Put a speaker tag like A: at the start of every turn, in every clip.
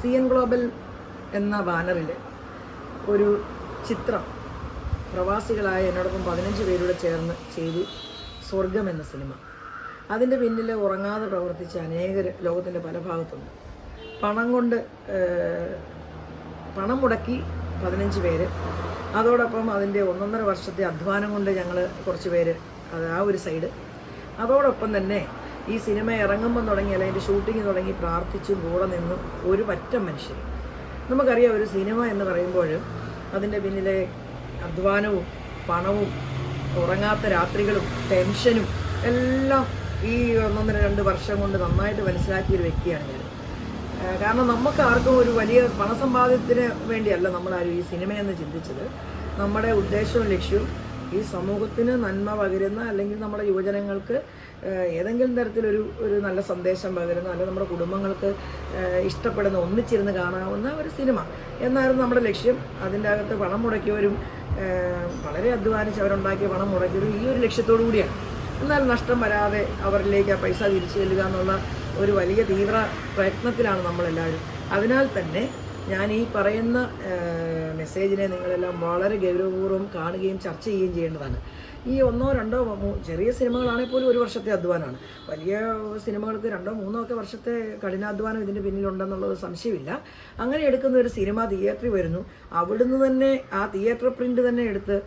A: C N global എന്ന ബാനറിൽ ഒരു ചിത്രം പ്രവാസികളായ എന്നോടൊപ്പം പതിനഞ്ച് പേരുടെ ചേർന്ന് ചെയ്തു സ്വർഗം എന്ന സിനിമ. അതിന്റെ പിന്നിൽ ഉറങ്ങാതെ പ്രവർത്തിച്ച അനേകർ ലോകത്തിന്റെ പല ഭാഗത്തുണ്ട് പണം കൊണ്ട് പണം മുടക്കി പതിനഞ്ച് പേര്. അതോടൊപ്പം അതിന്റെ ഒന്നൊന്നര വർഷത്തെ അധ്വാനം കൊണ്ട് ഞങ്ങൾ കുറച്ച് പേര് അത് ആ ഒരു സൈഡ്. അതോടൊപ്പം തന്നെ ഈ സിനിമ ഇറങ്ങുമ്പോൾ തുടങ്ങി അല്ലെങ്കിൽ ഷൂട്ടിങ് തുടങ്ങി പ്രാർത്ഥിച്ചും കൂടെ നിന്നും ഒരു പറ്റം മനുഷ്യർ നമുക്കറിയാം ഒരു സിനിമ എന്ന് പറയുമ്പോഴും അതിന്റെ പിന്നിലെ അധ്വാനവും പണവും ഉറങ്ങാത്ത രാത്രികളും ടെൻഷനും എല്ലാം ഈ ഒന്നൊന്നര രണ്ട് വർഷം കൊണ്ട് നന്നായിട്ട് മനസ്സിലാക്കിയ ഒരു വ്യക്തിയാണ് ഞാൻ. കാരണം നമുക്ക് ആർക്കും ഒരു വലിയ പണസമ്പാദ്യത്തിന് വേണ്ടിയല്ല നമ്മളാരും ഈ സിനിമയെന്ന് ചിന്തിച്ചത്. നമ്മുടെ ഉദ്ദേശവും ലക്ഷ്യവും ഈ സമൂഹത്തിന് നന്മ പകരുന്ന അല്ലെങ്കിൽ നമ്മുടെ യുവജനങ്ങൾക്ക് ഏതെങ്കിലും തരത്തിലൊരു ഒരു നല്ല സന്ദേശം പകരുന്ന അല്ലെങ്കിൽ നമ്മുടെ കുടുംബങ്ങൾക്ക് ഇഷ്ടപ്പെടുന്ന ഒന്നിച്ചിരുന്ന് കാണാവുന്ന ഒരു സിനിമ. എന്നായിരുന്നു നമ്മുടെ ലക്ഷ്യം. അതിന്റെ അകത്ത് പണം മുടക്കിയവരും വളരെ അധ്വാനിച്ച് അവരുണ്ടാക്കിയ പണം മുടക്കിയവരും ഈ ഒരു ലക്ഷ്യത്തോടു കൂടിയാണ്. എന്നാൽ നഷ്ടം വരാതെ അവരിലേക്ക് ആ പൈസ തിരിച്ചു ചെല്ലുക എന്നുള്ള ഒരു വലിയ തീവ്ര പ്രയത്നത്തിലാണ് നമ്മളെല്ലാവരും. അതിനാൽ തന്നെ ഞാൻ ഈ പറയുന്ന മെസ്സേജിനെ നിങ്ങളെല്ലാം വളരെ ഗൗരവപൂർവം കാണുകയും ചർച്ച ചെയ്യുകയും ചെയ്യേണ്ടതാണ്. ഈ ഒന്നോ രണ്ടോ ചെറിയ സിനിമകളാണെങ്കിൽ പോലും ഒരു വർഷത്തെ അധ്വാനമാണ്. വലിയ സിനിമകൾക്ക് രണ്ടോ മൂന്നോ ഒക്കെ വർഷത്തെ കഠിനാധ്വാനം ഇതിന്റെ പിന്നിലുണ്ടെന്നുള്ളത് സംശയമില്ല. അങ്ങനെ എടുക്കുന്ന ഒരു സിനിമ തിയേറ്ററിൽ വരുന്നു. അവിടുന്ന് തന്നെ ആ തിയേറ്റർ പ്രിന്റ് തന്നെ എടുത്ത്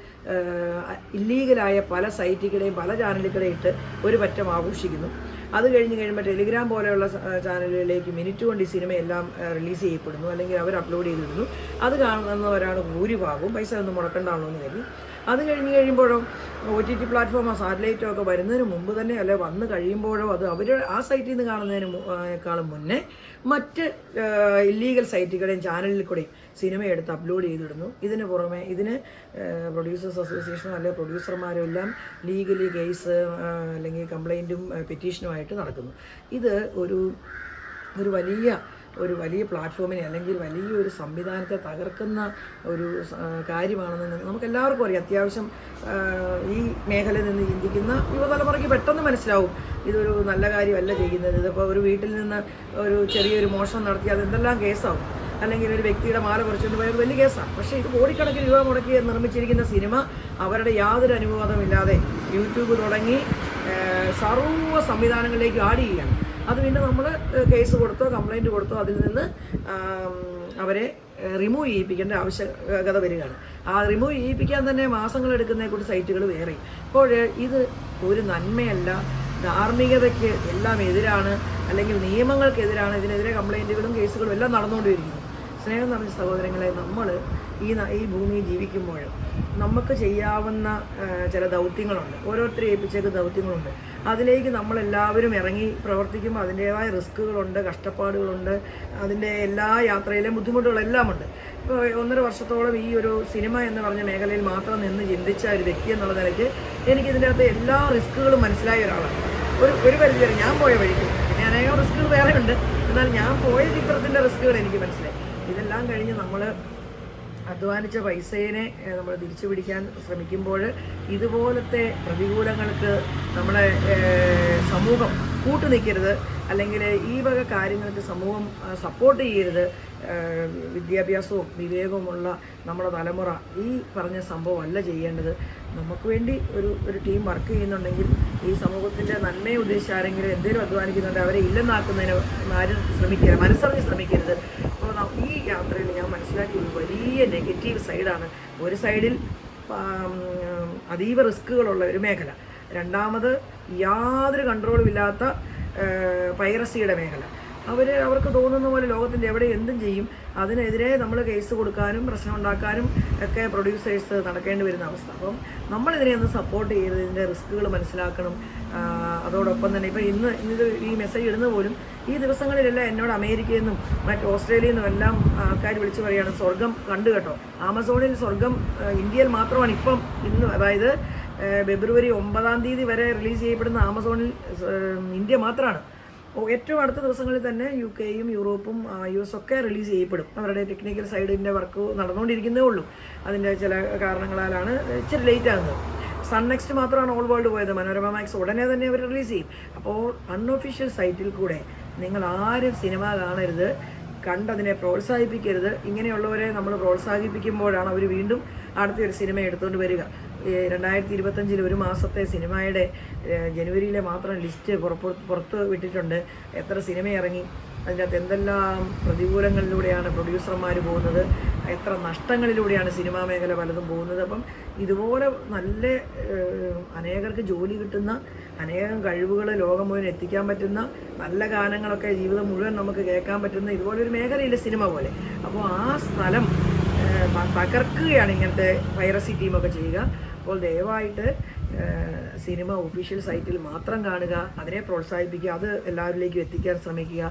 A: ഇല്ലീഗലായ പല സൈറ്റുകളെയും പല ചാനലുകളെയും ഇട്ട് ഒരു പറ്റം ആഘോഷിക്കുന്നു. അത് കഴിഞ്ഞ് കഴിയുമ്പോൾ ടെലിഗ്രാം പോലെയുള്ള ചാനലുകളിലേക്ക് മിനിറ്റ് കൊണ്ട് ഈ സിനിമയെല്ലാം റിലീസ് ചെയ്യപ്പെടുന്നു. അല്ലെങ്കിൽ അവർ അപ്ലോഡ് ചെയ്തിരുന്നു അത് കാണുന്നവരാണ് ഭൂരിഭാഗവും. പൈസ ഒന്നും മുടക്കണ്ടാണല്ലോ എന്ന് കരുതി. അത് കഴിഞ്ഞ് കഴിയുമ്പോഴോ ഒ ടി ടി പ്ലാറ്റ്ഫോമോ സാറ്റലൈറ്റോ ഒക്കെ വരുന്നതിന് മുമ്പ് തന്നെ അല്ലെ വന്ന് കഴിയുമ്പോഴോ അത് അവർ ആ സൈറ്റിൽ നിന്ന് കാണുന്നതിന് കാളും ആ, മുന്നേ മറ്റ് ഇല്ലീഗൽ സൈറ്റുകളെയും ചാനലിൽ കൂടെയും സിനിമ എടുത്ത് അപ്ലോഡ് ചെയ്തിടുന്നു. ഇതിന് പുറമെ ഇതിന് പ്രൊഡ്യൂസേഴ്സ് അസോസിയേഷനോ അല്ലെങ്കിൽ പ്രൊഡ്യൂസർമാരും എല്ലാം ലീഗലി കേസ് അല്ലെങ്കിൽ കംപ്ലൈന്റും പെറ്റീഷനുമായിട്ട് നടക്കുന്നു. ഇത് ഒരു ഒരു വലിയ ഒരു വലിയ പ്ലാറ്റ്ഫോമിനെ അല്ലെങ്കിൽ വലിയൊരു സംവിധാനത്തെ തകർക്കുന്ന ഒരു കാര്യമാണെന്ന് നമുക്ക് എല്ലാവർക്കും അറിയാം. അത്യാവശ്യം ഈ മേഖലയിൽ നിന്ന് ചിന്തിക്കുന്ന യുവതലമുറയ്ക്ക് പെട്ടെന്ന് മനസ്സിലാവും ഇതൊരു നല്ല കാര്യമല്ല ചെയ്യുന്നത്. ഇതിപ്പോൾ ഒരു വീട്ടിൽ നിന്ന് ഒരു ചെറിയൊരു മോഷണം നടത്തി അതെന്തെല്ലാം കേസാവും? അല്ലെങ്കിൽ ഒരു വ്യക്തിയുടെ മാല പറിച്ചുകൊണ്ട് ഒരു വലിയ കേസാണ് പക്ഷേ ഇത് കോടിക്കണക്കിന് രൂപ മുടക്കി നിർമ്മിച്ചിരിക്കുന്ന സിനിമ അവരുടെ യാതൊരു അനുവാദമില്ലാതെ യൂട്യൂബ് തുടങ്ങി സർവ സർവ സംവിധാനങ്ങളിലേക്ക് ആഡ് ചെയ്യുകയാണ്. അത് പിന്നെ നമ്മൾ കേസ് കൊടുത്തോ കംപ്ലൈന്റ് കൊടുത്തോ അതിൽ നിന്ന് അവരെ റിമൂവ് ചെയ്യിപ്പിക്കേണ്ട ആവശ്യകത വരികയാണ്. ആ റിമൂവ് ചെയ്യിപ്പിക്കാൻ തന്നെ മാസങ്ങൾ എടുക്കുന്നതിനെ കൂടി സൈറ്റുകൾ വേറെ. അപ്പോൾ ഇത് ഒരു നന്മയല്ല. ധാർമ്മികതയ്ക്ക് എല്ലാം എതിരാണ്. അല്ലെങ്കിൽ നിയമങ്ങൾക്കെതിരാണ്. ഇതിനെതിരെ കംപ്ലൈന്റുകളും കേസുകളും എല്ലാം നടന്നുകൊണ്ടിരിക്കുന്നു. സ്നേഹം നിറഞ്ഞ സഹോദരങ്ങളെ നമ്മൾ ഈ ഈ ഭൂമിയിൽ ജീവിക്കുമ്പോൾ നമുക്ക് ചെയ്യാവുന്ന ചില ദൗത്യങ്ങളുണ്ട്. ഓരോരുത്തരെ ഏൽപ്പിച്ചേക്ക് ദൗത്യങ്ങളുണ്ട്. അതിലേക്ക് നമ്മളെല്ലാവരും ഇറങ്ങി പ്രവർത്തിക്കുമ്പോൾ അതിന്റേതായ റിസ്ക്കുകളുണ്ട് കഷ്ടപ്പാടുകളുണ്ട് അതിന്റെ എല്ലാ യാത്രയിലെയും ബുദ്ധിമുട്ടുകളെല്ലാം ഉണ്ട് ഇപ്പോൾ ഒന്നര വർഷത്തോളം ഈ ഒരു സിനിമ എന്ന് പറഞ്ഞ മേഖലയിൽ മാത്രം നിന്ന് ചിന്തിച്ച ഒരു വ്യക്തി എന്നുള്ള നിലയ്ക്ക് എനിക്ക് ഇതിന്റെ അകത്ത് എല്ലാ റിസ്ക്കുകളും മനസ്സിലായ ഒരാളാണ്. ഒരു ഒരു പരിധി വരെ ഞാൻ പോയ വഴിക്ക്. പിന്നെ അനേകം റിസ്ക്കുകൾ വേറെ ഉണ്ട് എന്നാൽ ഞാൻ പോയ ചിത്രത്തിന്റെ റിസ്ക്കുകൾ എനിക്ക് മനസ്സിലായി. ഇതെല്ലാം കഴിഞ്ഞ് നമ്മൾ അധ്വാനിച്ച പൈസയെ നമ്മൾ തിരിച്ചു പിടിക്കാൻ ശ്രമിക്കുമ്പോൾ ഇതുപോലത്തെ പ്രതികൂലങ്ങൾക്ക് നമ്മളെ സമൂഹം കൂട്ടു നിൽക്കരുത്. അല്ലെങ്കിൽ ഈ വക കാര്യങ്ങൾക്ക് സമൂഹം സപ്പോർട്ട് ചെയ്യരുത്. വിദ്യാഭ്യാസവും വിവേകവുമുള്ള നമ്മുടെ തലമുറ ഈ പറഞ്ഞ സംഭവമല്ല ചെയ്യേണ്ടത്. നമുക്ക് വേണ്ടി ഒരു ഒരു ടീം വർക്ക് ചെയ്യുന്നുണ്ടെങ്കിൽ ഈ സമൂഹത്തിന്റെ നന്മയെ ഉദ്ദേശിച്ച് ആരെങ്കിലും എന്തെങ്കിലും അധ്വാനിക്കുന്നുണ്ട് അവരെ ഇല്ലെന്നാക്കുന്നതിന് ആരും ശ്രമിക്കരുത്. മനസ്സറിഞ്ഞ് ശ്രമിക്കരുത്. അപ്പോൾ ഈ യാത്രയിൽ ഞാൻ മനസ്സിലാക്കിയ ഒരു വലിയ നെഗറ്റീവ് സൈഡാണ് ഒരു സൈഡിൽ അതീവ റിസ്ക്കുകളുള്ള ഒരു മേഖല. രണ്ടാമത് യാതൊരു കൺട്രോളും ഇല്ലാത്ത പൈറസിയുടെ മേഖല. അവർ അവർക്ക് തോന്നുന്ന പോലെ ലോകത്തിന്റെ എവിടെ എന്തും ചെയ്യും. അതിനെതിരെ നമ്മൾ കേസ് കൊടുക്കാനും പ്രശ്നം ഉണ്ടാക്കാനും ഒക്കെ പ്രൊഡ്യൂസേഴ്സ് നടക്കേണ്ടി വരുന്ന അവസ്ഥ. അപ്പം നമ്മളിതിനെ ഒന്ന് സപ്പോർട്ട് ചെയ്ത് ഇതിന്റെ റിസ്ക്കുകൾ മനസ്സിലാക്കണം. അതോടൊപ്പം തന്നെ ഇപ്പോൾ ഇന്ന് ഇത് ഈ മെസ്സേജ് ഇടുന്ന പോലും ഈ ദിവസങ്ങളിലെല്ലാം എന്നോട് അമേരിക്കയിൽ നിന്നും മറ്റ് ഓസ്ട്രേലിയയിൽ നിന്നും എല്ലാം ആൾക്കാർ വിളിച്ചു പറയുകയാണ് സ്വർഗം കണ്ടു കേട്ടോ. ആമസോണിൽ സ്വർഗം ഇന്ത്യയിൽ മാത്രമാണ് ഇപ്പം ഇന്ന്. അതായത് ഫെബ്രുവരി ഒമ്പതാം തീയതി വരെ റിലീസ് ചെയ്യപ്പെടുന്ന ആമസോണിൽ ഇന്ത്യ മാത്രമാണ് ഏറ്റവും അടുത്ത ദിവസങ്ങളിൽ തന്നെ യു കെയും യൂറോപ്പും യു എസ് ഒക്കെ റിലീസ് ചെയ്യപ്പെടും. അവരുടെ ടെക്നിക്കൽ സൈഡിന്റെ വർക്ക് നടന്നുകൊണ്ടിരിക്കുന്നേ ഉള്ളൂ. അതിന്റെ ചില കാരണങ്ങളാലാണ് ഇച്ചിരി ലേറ്റ് ആകുന്നത്. സൺ നെക്സ്റ്റ് മാത്രമാണ് ഓൾ വേൾഡ് പോയത്. മനോരമ മാക്സ് ഉടനെ തന്നെ അവർ റിലീസ് ചെയ്യും. അപ്പോൾ അൺഒഫീഷ്യൽ സൈറ്റിൽ കൂടെ നിങ്ങൾ ആരും സിനിമ കാണരുത് കണ്ടതിനെ പ്രോത്സാഹിപ്പിക്കരുത്. ഇങ്ങനെയുള്ളവരെ നമ്മൾ പ്രോത്സാഹിപ്പിക്കുമ്പോഴാണ് അവർ വീണ്ടും അടുത്തൊരു സിനിമ എടുത്തുകൊണ്ട് വരിക. രണ്ടായിരത്തി ഇരുപത്തഞ്ചിൽ ഒരു മാസത്തെ സിനിമയുടെ ജനുവരിയിലെ മാത്രം ലിസ്റ്റ് പുറത്ത് വിട്ടിട്ടുണ്ട്. എത്ര സിനിമ ഇറങ്ങി അതിനകത്ത് എന്തെല്ലാം പ്രതികൂലങ്ങളിലൂടെയാണ് പ്രൊഡ്യൂസർമാർ പോകുന്നത്? എത്ര നഷ്ടങ്ങളിലൂടെയാണ് സിനിമാ മേഖല പലതും പോകുന്നത്? അപ്പം ഇതുപോലെ നല്ല അനേകർക്ക് ജോലി കിട്ടുന്ന അനേകം കഴിവുകൾ ലോകം മുഴുവൻ എത്തിക്കാൻ പറ്റുന്ന നല്ല ഗാനങ്ങളൊക്കെ ജീവിതം മുഴുവൻ നമുക്ക് കേൾക്കാൻ പറ്റുന്ന ഇതുപോലൊരു മേഖലയില്ല സിനിമ പോലെ. അപ്പോൾ ആ സ്ഥലം തകർക്കുകയാണ് ഇങ്ങനത്തെ വൈറസി ടീമൊക്കെ ചെയ്യുക. അപ്പോൾ ദയവായിട്ട് സിനിമ ഒഫീഷ്യൽ സൈറ്റിൽ മാത്രം കാണുക അതിനെ പ്രോത്സാഹിപ്പിക്കുക അത് എല്ലാവരിലേക്കും എത്തിക്കാൻ ശ്രമിക്കുക.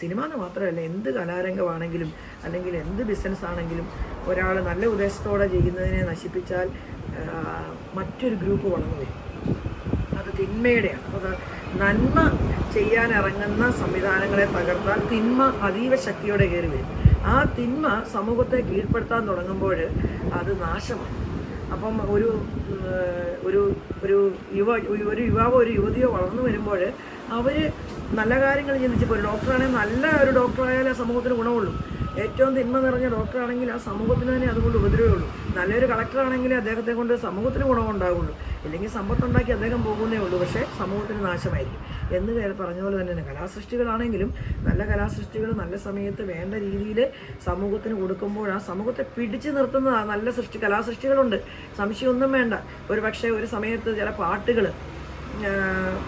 A: സിനിമ എന്ന് മാത്രമല്ല എന്ത് കലാരംഗമാണെങ്കിലും അല്ലെങ്കിൽ എന്ത് ബിസിനസ് ആണെങ്കിലും ഒരാൾ നല്ല ഉദ്ദേശത്തോടെ ചെയ്യുന്നതിനെ നശിപ്പിച്ചാൽ മറ്റൊരു ഗ്രൂപ്പ് വളർന്നു വരും. അത് തിന്മയുടെയാണ്. അത് നന്മ ചെയ്യാനിറങ്ങുന്ന സംവിധാനങ്ങളെ തകർത്താൽ തിന്മ അതീവ ശക്തിയോടെ കയറി വരും. ആ തിന്മ സമൂഹത്തെ കീഴ്പ്പെടുത്താൻ തുടങ്ങുമ്പോൾ അത് നാശമാണ്. അപ്പം ഒരു ഒരു ഒരു യുവ ഒരു യുവാവോ ഒരു യുവതിയോ വളർന്നു വരുമ്പോൾ അവർ നല്ല കാര്യങ്ങൾ ചിന്തിച്ചപ്പോൾ ഒരു ഡോക്ടറാണെങ്കിൽ നല്ല ഒരു ഡോക്ടറായാലേ സമൂഹത്തിന് ഗുണമുള്ളൂ. ഏറ്റവും തിന്മ നിറഞ്ഞ ഡോക്ടറാണെങ്കിൽ ആ സമൂഹത്തിന് തന്നെ അതുകൊണ്ട് ഉപദ്രവേ ഉള്ളൂ നല്ലൊരു കളക്ടറാണെങ്കിൽ അദ്ദേഹത്തെ കൊണ്ട് സമൂഹത്തിന് ഗുണമുണ്ടാകുള്ളൂ ഇല്ലെങ്കിൽ സമ്പത്തുണ്ടാക്കി അദ്ദേഹം പോകുന്നേ ഉള്ളൂ. പക്ഷേ സമൂഹത്തിന് നാശമായിരിക്കും. എന്ന് കേ- പറഞ്ഞ പോലെ തന്നെ കലാസൃഷ്ടികളാണെങ്കിലും നല്ല കലാസൃഷ്ടികൾ നല്ല സമയത്ത് വേണ്ട രീതിയിൽ സമൂഹത്തിന് കൊടുക്കുമ്പോൾ ആ സമൂഹത്തെ പിടിച്ചു നിർത്തുന്നതാണ് നല്ല സൃഷ്ടി കലാസൃഷ്ടികളുണ്ട്. സംശയമൊന്നും വേണ്ട. ഒരു പക്ഷേ ഒരു സമയത്ത് ചില പാട്ടുകൾ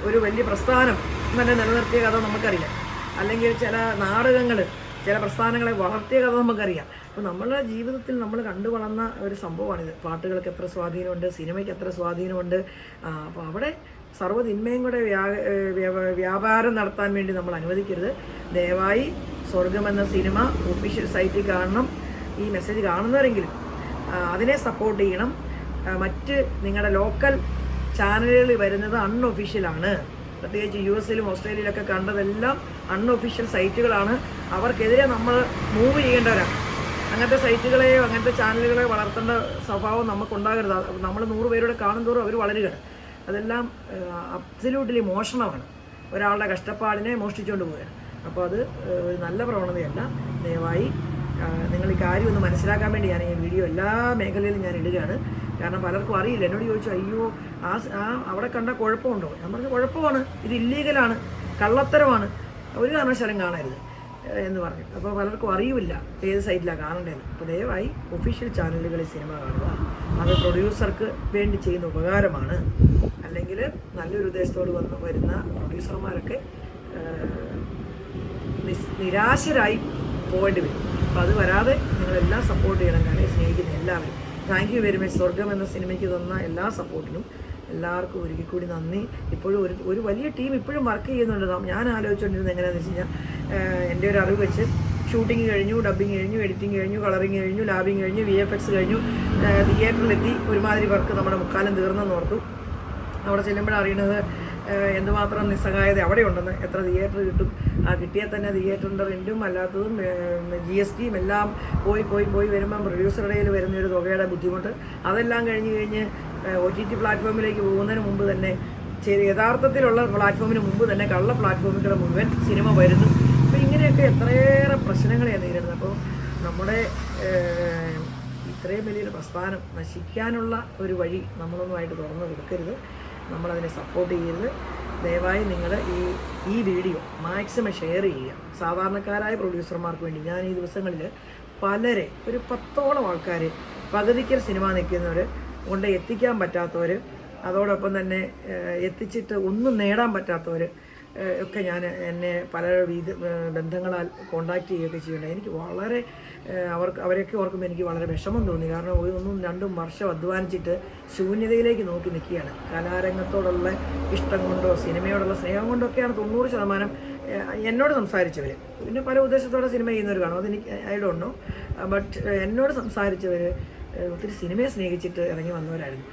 A: ഒരു വലിയ പ്രസ്ഥാനം തന്നെ നിലനിർത്തിയ കഥ നമുക്കറിയാം. അല്ലെങ്കിൽ ചില നാടകങ്ങൾ ചില പ്രസ്ഥാനങ്ങളെ വളർത്തിയ കഥ നമുക്കറിയാം. അപ്പോൾ നമ്മളുടെ ജീവിതത്തിൽ നമ്മൾ കണ്ടു വളർന്ന ഒരു സംഭവമാണിത് പാട്ടുകൾക്ക് എത്ര സ്വാധീനമുണ്ട് സിനിമയ്ക്ക് എത്ര സ്വാധീനമുണ്ട് അപ്പോൾ അവിടെ സർവതിന്മയും കൂടെ വ്യാ വ്യാപാരം നടത്താൻ വേണ്ടി നമ്മൾ അനുവദിക്കരുത്. ദയവായി സ്വർഗം എന്ന സിനിമ ഒഫീഷ്യൽ സൈറ്റിൽ കാണണം. ഈ മെസ്സേജ് കാണുന്നവരെങ്കിലും അതിനെ സപ്പോർട്ട് ചെയ്യണം. മറ്റ് നിങ്ങളുടെ ലോക്കൽ ചാനലുകളിൽ വരുന്നത് അൺഒഫീഷ്യലാണ് പ്രത്യേകിച്ച് യു എസിലും ഓസ്ട്രേലിയയിലൊക്കെ കണ്ടതെല്ലാം അൺഒഫീഷ്യൽ സൈറ്റുകളാണ്. അവർക്കെതിരെ നമ്മൾ മൂവ് ചെയ്യേണ്ടവരാണ് അങ്ങനത്തെ സൈറ്റുകളെയോ അങ്ങനത്തെ ചാനലുകളെയോ വളർത്തേണ്ട സ്വഭാവം നമുക്കുണ്ടാകരുത്. നമ്മൾ നൂറ് പേരോട് കാണും തോറും അവർ വളരുകയാണ്. അതെല്ലാം അബ്സല്യൂട്ട്ലി മോഷണമാണ്. ഒരാളുടെ കഷ്ടപ്പാടിനെ മോഷ്ടിച്ചുകൊണ്ട് പോവുകയാണ്. അപ്പോൾ അത് ഒരു നല്ല പ്രവണതയല്ല. ദയവായി നിങ്ങൾ ഈ കാര്യം ഒന്ന് മനസ്സിലാക്കാൻ വേണ്ടി ഞാൻ ഈ വീഡിയോ എല്ലാ മേഖലയിലും ഞാൻ ഇടുകയാണ്. കാരണം പലർക്കും അറിയില്ല. എന്നോട് ചോദിച്ചു അയ്യോ ആ ആ അവിടെ കണ്ട കുഴപ്പമുണ്ടോ? ഞാൻ പറഞ്ഞു കുഴപ്പമാണ്. ഇത് ഇല്ലീഗലാണ് കള്ളത്തരമാണ്. ഒരു കാരണവശാലും കാണരുത്. എന്ന് പറഞ്ഞു. അപ്പോൾ പലർക്കും അറിയില്ല ഏത് സൈറ്റിലാണ് കാണേണ്ടത്? അപ്പോൾ ദയവായി ഒഫീഷ്യൽ ചാനലുകളിൽ സിനിമ കാണുക. അത് പ്രൊഡ്യൂസർക്ക് വേണ്ടി ചെയ്യുന്ന ഉപകാരമാണ്. അല്ലെങ്കിൽ നല്ലൊരു ഉദ്ദേശത്തോട് വന്ന് വരുന്ന പ്രൊഡ്യൂസർമാരൊക്കെ നിരാശരായി പോകേണ്ടി വരും. അപ്പോൾ അത് വരാതെ നിങ്ങളെല്ലാം സപ്പോർട്ട് ചെയ്യണം. കലയെ സ്നേഹിക്കുന്ന എല്ലാവരും. താങ്ക് യു വെരി മച്ച് സ്വർഗം എന്ന സിനിമയ്ക്ക് തന്ന എല്ലാ സപ്പോർട്ടിനും എല്ലാവർക്കും ഒരിക്കൽ കൂടി നന്ദി. ഇപ്പോഴും ഒരു ഒരു വലിയ ടീം ഇപ്പോഴും വർക്ക് ചെയ്യുന്നുണ്ട്. ഞാൻ ആലോചിച്ചുകൊണ്ടിരുന്നത് എങ്ങനെയാണെന്ന് വെച്ച് കഴിഞ്ഞാൽ എന്റെ ഒരു അറിവ് വെച്ച് ഷൂട്ടിംഗ് കഴിഞ്ഞു ഡബിങ് കഴിഞ്ഞു എഡിറ്റിംഗ് കഴിഞ്ഞു കളറിങ് കഴിഞ്ഞു ലാബിങ് കഴിഞ്ഞു വി എഫ് എക്സ് കഴിഞ്ഞു തിയേറ്ററിലെത്തി ഒരുമാതിരി വർക്ക് നമ്മുടെ മുക്കാലം തീർന്നെന്ന് ഓർത്തു. അവിടെ ചെല്ലുമ്പോഴറിയണത് ഏഹ്, എന്തുമാത്രം നിസ്സഹായത അവിടെ ഉണ്ടെന്ന് എത്ര തിയേറ്റർ കിട്ടും? ആ കിട്ടിയാൽ തന്നെ തിയേറ്ററിന്റെ റെന്റും അല്ലാത്തതും ജി എസ് ടിയും എല്ലാം പോയി പോയി പോയി വരുമ്പം പ്രൊഡ്യൂസറുടെ കയ്യിൽ വരുന്ന ഒരു തുകയുടെ ബുദ്ധിമുട്ട്. അതെല്ലാം കഴിഞ്ഞ് കഴിഞ്ഞ് ഒ ടി ടി പ്ലാറ്റ്ഫോമിലേക്ക് പോകുന്നതിന് മുമ്പ് തന്നെ ചെറിയ യഥാർത്ഥത്തിലുള്ള പ്ലാറ്റ്ഫോമിന് മുമ്പ് തന്നെ കള്ള പ്ലാറ്റ്ഫോമുകളുടെ മുഴുവൻ സിനിമ വരുന്നു. അപ്പോൾ ഇങ്ങനെയൊക്കെ എത്രയേറെ പ്രശ്നങ്ങളെ നേരിടുന്നത് അപ്പോൾ നമ്മുടെ ഇത്രയും വലിയൊരു പ്രസ്ഥാനം നശിക്കാനുള്ള ഒരു വഴി നമ്മളൊന്നുമായിട്ട് തുറന്നു കൊടുക്കരുത്. നമ്മളതിനെ സപ്പോർട്ട് ചെയ്യരുത്. ദയവായി നിങ്ങൾ ഈ ഈ വീഡിയോ മാക്സിമം ഷെയർ ചെയ്യുക. സാധാരണക്കാരായ പ്രൊഡ്യൂസർമാർക്ക് വേണ്ടി ഞാൻ ഈ ദിവസങ്ങളിൽ പലരെ ഒരു പത്തോളം ആൾക്കാർ പകുതിക്കൽ സിനിമ നിൽക്കുന്നവർ കൊണ്ട് എത്തിക്കാൻ പറ്റാത്തവർ അതോടൊപ്പം തന്നെ എത്തിച്ചിട്ട് ഒന്നും നേടാൻ പറ്റാത്തവർ ഒക്കെ ഞാൻ എന്നെ പല വിധ ബന്ധങ്ങളാൽ കോണ്ടാക്ട് ചെയ്യുകയൊക്കെ ചെയ്യുന്നുണ്ട്. എനിക്ക് വളരെ അവർക്ക് അവരെയൊക്കെ ഓർക്കുമ്പോൾ എനിക്ക് വളരെ വിഷമം തോന്നി. കാരണം ഒരു ഒന്നും രണ്ടും വർഷം അധ്വാനിച്ചിട്ട് ശൂന്യതയിലേക്ക് നോക്കി നിൽക്കുകയാണ്. കലാരംഗത്തോടുള്ള ഇഷ്ടം കൊണ്ടോ സിനിമയോടുള്ള സ്നേഹം കൊണ്ടോ ഒക്കെയാണ് തൊണ്ണൂറ് ശതമാനം എന്നോട് സംസാരിച്ചവർ പിന്നെ പല ഉദ്ദേശത്തോടെ സിനിമ ചെയ്യുന്നവർ കാണും. അതെനിക്ക് ഐ നോ. ബട്ട് എന്നോട് സംസാരിച്ചവർ ഒത്തിരി സിനിമയെ സ്നേഹിച്ചിട്ട് ഇറങ്ങി വന്നവരായിരുന്നു.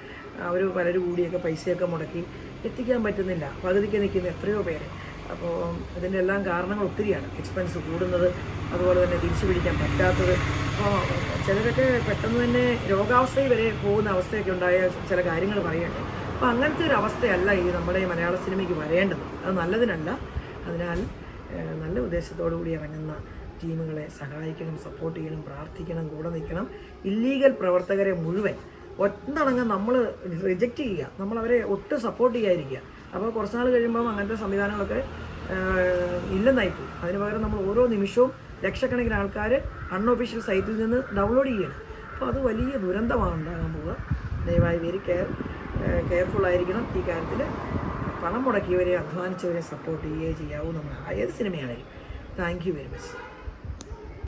A: അവർ പലരും കൂടിയൊക്കെ പൈസയൊക്കെ മുടക്കി എത്തിക്കാൻ പറ്റുന്നില്ല. പകുതിക്ക് നിൽക്കുന്ന എത്രയോ പേര്. അപ്പോൾ ഇതിന്റെ എല്ലാം കാരണങ്ങൾ ഒത്തിരിയാണ്. എക്സ്പെൻസ് കൂടുന്നത് അതുപോലെ തന്നെ തിരിച്ചു പിടിക്കാൻ പറ്റാത്തത്. അപ്പോൾ ചിലരൊക്കെ പെട്ടെന്ന് തന്നെ രോഗാവസ്ഥയിൽ വരെ പോകുന്ന അവസ്ഥയൊക്കെ ഉണ്ടായ ചില കാര്യങ്ങൾ പറയട്ടെ. അപ്പോൾ അങ്ങനത്തെ ഒരു അവസ്ഥയല്ല ഈ നമ്മുടെ മലയാള സിനിമയ്ക്ക് വരേണ്ടത്. അത് നല്ലതിനല്ല. അതിനാൽ നല്ല ഉദ്ദേശത്തോടു കൂടി ഇറങ്ങുന്ന ടീമുകളെ സഹായിക്കണം സപ്പോർട്ട് ചെയ്യണം പ്രാർത്ഥിക്കണം കൂടെ നിൽക്കണം. ഇല്ലീഗൽ പ്രവർത്തകരെ മുഴുവൻ ഒന്നടങ്കം നമ്മൾ റിജക്റ്റ് ചെയ്യുക. നമ്മൾ അവരെ ഒട്ടും സപ്പോർട്ട് ചെയ്യാതിരിക്കുക. അപ്പോൾ കുറച്ച് നാൾ കഴിയുമ്പം അങ്ങനത്തെ സംവിധാനങ്ങളൊക്കെ ഇല്ലെന്നായിപ്പോയി. അതിന് പകരം നമ്മൾ ഓരോ നിമിഷവും ലക്ഷക്കണക്കിന് ആൾക്കാർ അൺഒഫീഷ്യൽ സൈറ്റിൽ നിന്ന് ഡൗൺലോഡ് ചെയ്യണം. അപ്പോൾ അത് വലിയ ദുരന്തമാണ് ഉണ്ടാകാൻ പോവുക. ദയവായി വെരി കെയർ കെയർഫുൾ ആയിരിക്കണം ഈ കാര്യത്തിൽ പണം മുടക്കിയവരെ അധ്വാനിച്ചവരെ സപ്പോർട്ട് ചെയ്യുകയോ ചെയ്യാവൂ നമ്മൾ ഏത് സിനിമയാണെങ്കിലും താങ്ക് യു വെരി മച്ച്